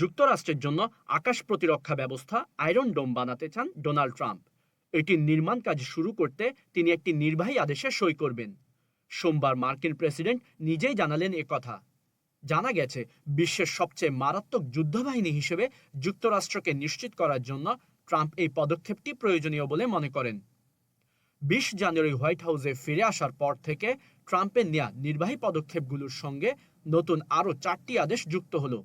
যুক্তরাষ্ট্রের জন্য আকাশ প্রতিরক্ষা ব্যবস্থা আয়রন ডোম বানাতে চান ডোনাল্ড ট্রাম্প। এটির নির্মাণ কাজ শুরু করতে তিনি একটি নির্বাহী আদেশে সই করবেন। সোমবার মার্কিন প্রেসিডেন্ট নিজেই জানালেন এ কথা। জানা গেছে, বিশ্বের সবচেয়ে মারাত্মক যুদ্ধবাহিনী হিসেবে যুক্তরাষ্ট্রকে নিশ্চিত করার জন্য ট্রাম্প এই পদক্ষেপটি প্রয়োজনীয় বলে মনে করেন। বিশ জানুয়ারি হোয়াইট হাউসে ফিরে আসার পর থেকে ট্রাম্পের নেয়া নির্বাহী পদক্ষেপগুলোর সঙ্গে নতুন আরও চারটি আদেশ যুক্ত হলো।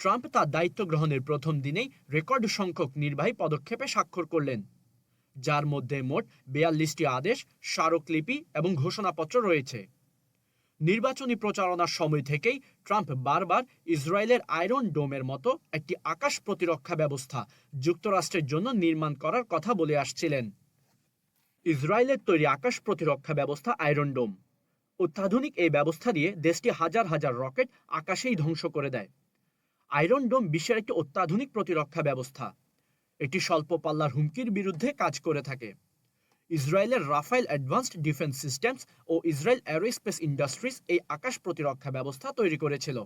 ট্রাম্প তার দায়িত্ব গ্রহণের প্রথম দিনেই রেকর্ড সংখ্যক নির্বাহী পদক্ষেপে স্বাক্ষর করলেন। যার মধ্যে মোট বেয়াল্লিশটি আদেশ, স্মারকলিপি এবং ঘোষণাপত্র রয়েছে। নির্বাচনী প্রচারণার সময় থেকেই ট্রাম্প বারবার ইসরায়েলের আয়রন ডোমের মতো একটি আকাশ প্রতিরক্ষা ব্যবস্থা যুক্তরাষ্ট্রের জন্য নির্মাণ করার কথা বলে আসছিলেন। ইসরায়েলের তৈরি আকাশ প্রতিরক্ষা ব্যবস্থা আয়রন ডোম। অত্যাধুনিক এই ব্যবস্থা দিয়ে দেশটি হাজার হাজার রকেট আকাশেই ধ্বংস করে দেয়। আয়রন ডোম বিশ্বের একটি অত্যাধুনিক প্রতিরক্ষা ব্যবস্থা। এটি স্বল্প পাল্লার হুমকির বিরুদ্ধে কাজ করে থাকে। ইসরায়েলের রাফাইল অ্যাডভান্সড ডিফেন্স সিস্টেমস ও ইসরায়েল অ্যারোস্পেস ইন্ডাস্ট্রিজ এই আকাশ প্রতিরক্ষা ব্যবস্থা তৈরি করেছিল।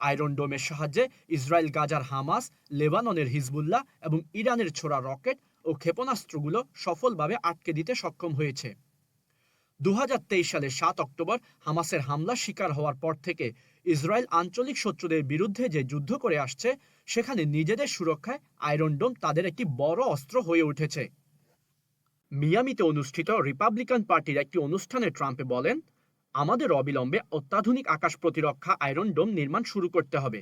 আয়রন ডোমের সাহায্যে ইসরায়েল গাজার হামাস, লেবাননের হিজবুল্লাহ এবং ইরানের ছোড়া রকেট ও ক্ষেপণাস্ত্রগুলো সফলভাবে আটকে দিতে সক্ষম হয়েছে। দু হাজার তেইশ সালের সাত অক্টোবর হামাসের হামলা শিকার হওয়ার পর থেকে ইসরায়েল আঞ্চলিক শত্রুদের বিরুদ্ধে যে যুদ্ধ করে আসছে, সেখানে নিজেদের সুরক্ষায় আয়রন ডোম তাদের একটি বড় অস্ত্র হয়ে উঠেছে। মিয়ামিতে অনুষ্ঠিত রিপাবলিকান পার্টির একটি অনুষ্ঠানে ট্রাম্পে বলেন, আমাদের অবিলম্বে অত্যাধুনিক আকাশ প্রতিরক্ষা আয়রন ডোম নির্মাণ শুরু করতে হবে।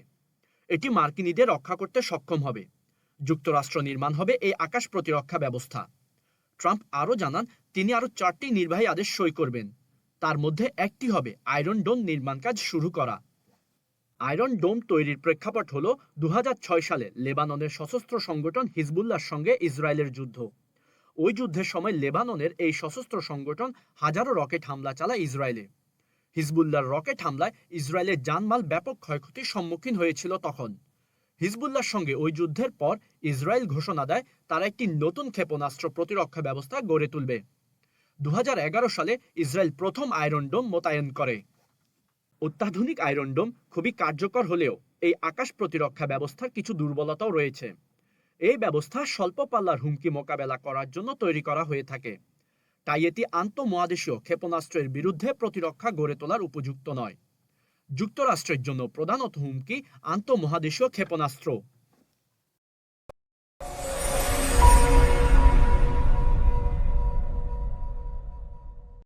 এটি মার্কিনীদের রক্ষা করতে সক্ষম হবে। যুক্তরাষ্ট্র নির্মাণ হবে এই আকাশ প্রতিরক্ষা ব্যবস্থা। ট্রাম্প আরও জানান, তিনি আরও চারটি নির্বাহী আদেশ সই করবেন। তার মধ্যে একটি হবে আয়রন ডোম নির্মাণ কাজ শুরু করা। আয়রন ডোম তৈরির প্রেক্ষাপট হল দু হাজার ছয় সালে লেবাননের সশস্ত্র সংগঠন হিজবুল্লার সঙ্গে ইসরায়েলের যুদ্ধ। ওই যুদ্ধের সময় লেবাননের এই সশস্ত্র সংগঠন হাজারো রকেট হামলা চালায় ইসরায়েলে। হিজবুল্লার রকেট হামলায় ইসরায়েলের জানমাল ব্যাপক ক্ষয়ক্ষতির সম্মুখীন হয়েছিল তখন। হিজবুল্লার সঙ্গে ওই যুদ্ধের পর ইসরায়েল ঘোষণা দেয়, তারা একটি নতুন ক্ষেপণাস্ত্র প্রতিরক্ষা ব্যবস্থা গড়ে তুলবে। দু হাজার এগারো সালে ইসরায়েল প্রথম আয়রন ডোম মোতায়েন করে। অত্যাধুনিক আয়রন ডোম খুবই কার্যকর হলেও এই আকাশ প্রতিরক্ষা ব্যবস্থার কিছু দুর্বলতাও রয়েছে। এই ব্যবস্থা স্বল্প পাল্লার হুমকি মোকাবেলা করার জন্য তৈরি করা হয়ে থাকে। তাই এটি আন্তঃমহাদেশীয় ক্ষেপণাস্ত্রের বিরুদ্ধে প্রতিরক্ষা গড়ে তোলার উপযুক্ত নয়। যুক্তরাষ্ট্রের জন্য প্রধানত হুমকি আন্তঃমহাদেশীয় ক্ষেপণাস্ত্র।